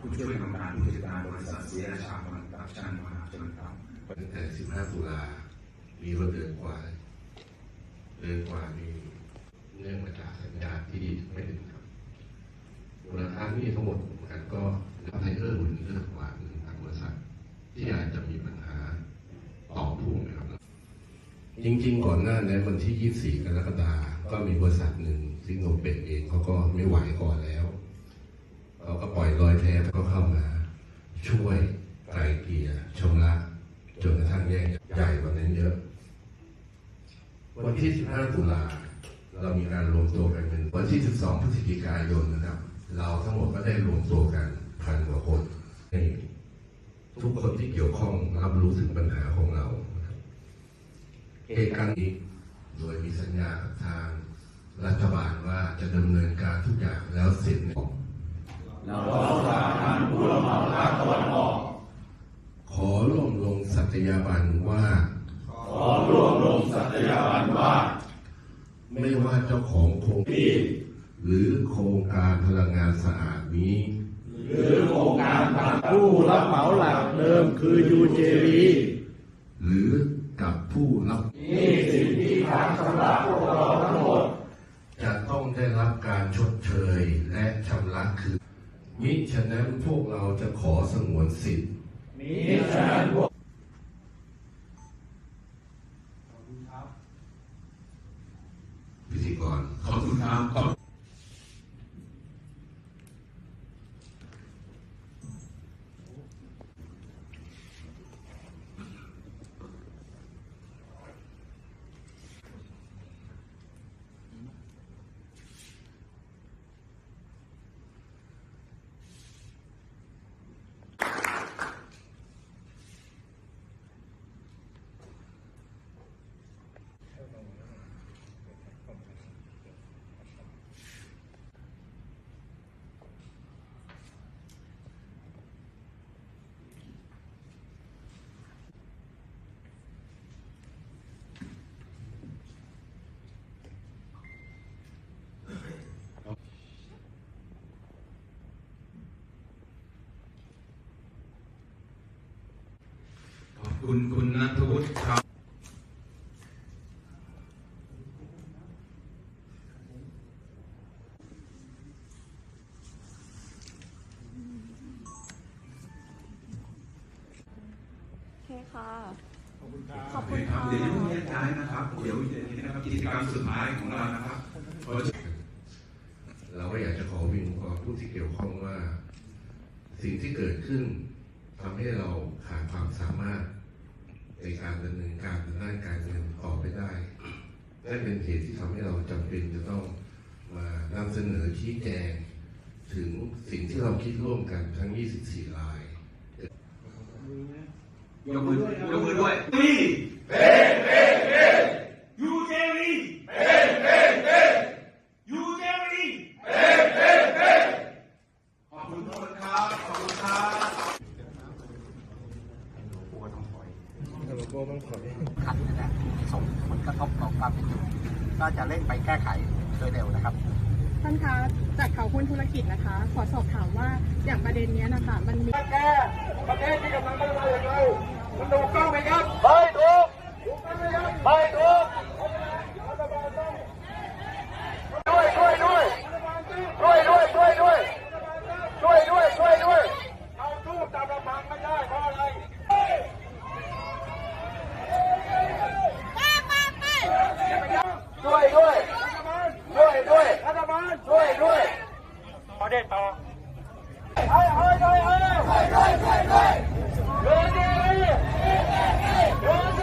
ผู้ช่วยกรรมการผู้จัดการบริษัทเสียราชาคอนสตรักชั่นมหาชนครับตั้งแต่ 15 ตุลา มีรถเดินกว่า เดินกว่ามีเนื่องมาจากสัญญาที่ไม่ถึงครับมูลค่าหนี้ทั้งหมดมันก็ไทเออร์หุ่นเลือกกว่าหนึ่งทางบริษัทที่อาจจะมีปัญหาต่อพ่วงนะครับ จริงๆ ก่อนหน้านั้นวันที่ 24 กรกฎาคมก็มีบริษัทหนึ่งซิงโนเป็ดเองเขาก็ไม่ไหวก่อนแล้ว เขาก็ปล่อยรอยแพ้ก็เข้ามา ช่วยไกลเกลี่ยชำระจนกระทั่งแยกใหญ่กว่านั้นเยอะ วันที่ 15 ตุลาเรามีการรวมตัวกันเป็นวันที่ 12 พฤศจิกายนนะครับ เราทั้งหมดก็ได้รวมตัวกันพันกว่าคนให้ทุกคนที่เกี่ยวข้องรับรู้ถึงปัญหาของเราเหตุการณ์นี้โดยมีสัญญากับทางรัฐบาลว่าจะดำเนินการทุกอย่างแล้วเสร็จ ขอร่วมลงสัตยาบันว่า ขอร่วมลงสัตยาบันว่า ไม่ว่าเจ้าของโครงการหรือโครงการพลังงานสะอาดนี้ผู้รับเหมาหลักเดิมคือ UJV หรือกับผู้รับจะต้องได้รับการชดเชยและชำระคืน มิฉะนั้นพวกเราจะขอสงวนสิทธิ์พิธีกรขอบคุณครับ คุณคุณนัทวุฒิครับโอเคค่ะ ขอบคุณโอค่ะเคครับเดี๋ยวยังไม่แยกย้ายนะครับ เดี๋ยวเดี๋ยวนี้นะครับกิจกรรมสุดท้ายของเรานะครับขอเราก็อยากจะขอวิงวอนผู้ที่เกี่ยวข้องว่า สิ่งที่เกิดขึ้นทำให้เราขาดความสามารถ ในการดำเนินการทางด้านการเงินต่อไปได้และเป็นเหตุที่ทำให้เราจำเป็นจะต้องมานำเสนอชี้แจงถึงสิ่งที่เราคิดร่วมกันทั้ง 24 รายยกมือยกมือด้วยวีเป้เป้เป้ยูเจวีเป้เป้เป้ยูเจวีเป้เป้เป้ขอบคุณทุกคนครับขอบคุณครับ ขัดนะครับที่ส่งผลกระทบต่อความเป็นอยู่ก็จะเร่งไปแก้ไขโดยเร็วนะครับ ท่านคะจากเขาหุ้นธุรกิจนะคะ ขอสอบถามว่าอย่างประเด็นเนี้ยนะคะ มันมีแก้ประเทศที่กำลังพัฒนาอย่างไรมันถูกต้อง 这招。哎哎哎哎！快追快追！兄弟，兄弟，兄弟！